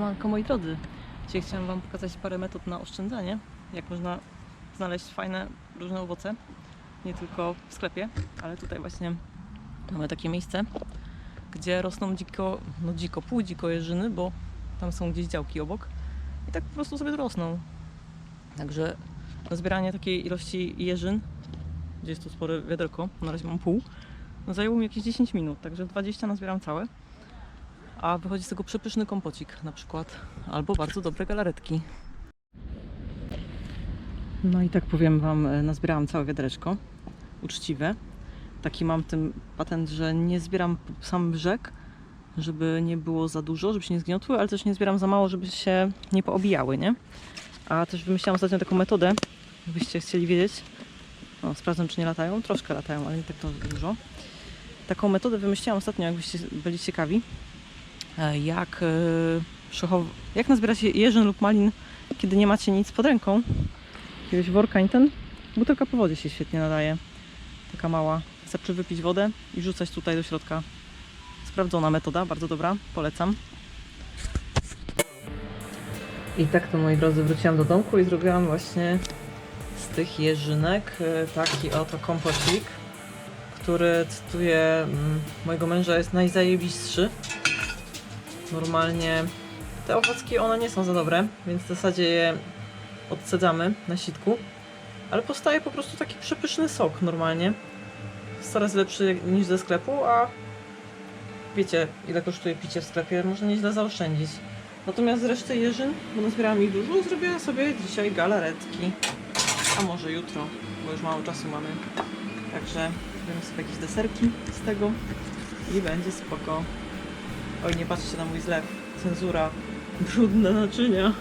moi drodzy. Dzisiaj chciałam Wam pokazać parę metod na oszczędzanie. Jak można znaleźć fajne, różne owoce. Nie tylko w sklepie, ale tutaj właśnie mamy takie miejsce, gdzie rosną dziko, no dziko, pół dziko jeżyny, bo tam są gdzieś działki obok. I tak po prostu sobie rosną. Także na zbieranie takiej ilości jeżyn, gdzie jest tu spore wiaderko, na razie mam pół, no zajęło mi jakieś 10 minut, także 20 nazbieram całe. A wychodzi z tego przepyszny kompocik na przykład, albo bardzo dobre galaretki. No i tak powiem Wam, e, nazbierałam całe wiadereczko, uczciwe. Taki mam tym patent, że nie zbieram sam brzeg, żeby nie było za dużo, żeby się nie zgniotły, ale też nie zbieram za mało, żeby się nie poobijały, nie? A też wymyślałam ostatnio taką metodę, gdybyście chcieli wiedzieć. Sprawdzam, czy nie latają. Troszkę latają, ale nie tak to dużo. Taką metodę wymyśliłam ostatnio, jakbyście byli ciekawi, jak, e, jak nazbierać jeżyn lub malin, kiedy nie macie nic pod ręką. Jakiegoś worka i ten. Butelka po wodzie się świetnie nadaje. Taka mała. Wystarczy wypić wodę i rzucać tutaj do środka. Sprawdzona metoda, bardzo dobra, polecam. I tak to moi drodzy wróciłam do domku i zrobiłam właśnie z tych jeżynek e, taki oto kompocik, który cytuję mm, mojego męża jest najzajebistszy. Normalnie te owocki one nie są za dobre, więc w zasadzie je odsadzamy na sitku, ale powstaje po prostu taki przepyszny sok normalnie. Jest coraz lepszy niż ze sklepu, a wiecie ile kosztuje picie w sklepie, można nieźle zaoszczędzić. Natomiast z reszty jeżyn, bo nazbierałam ich dużo, zrobię sobie dzisiaj galaretki. A może jutro, bo już mało czasu mamy. Także zrobimy sobie jakieś deserki z tego i będzie spoko. Oj, nie patrzcie na mój zlew. Cenzura. Brudne naczynia.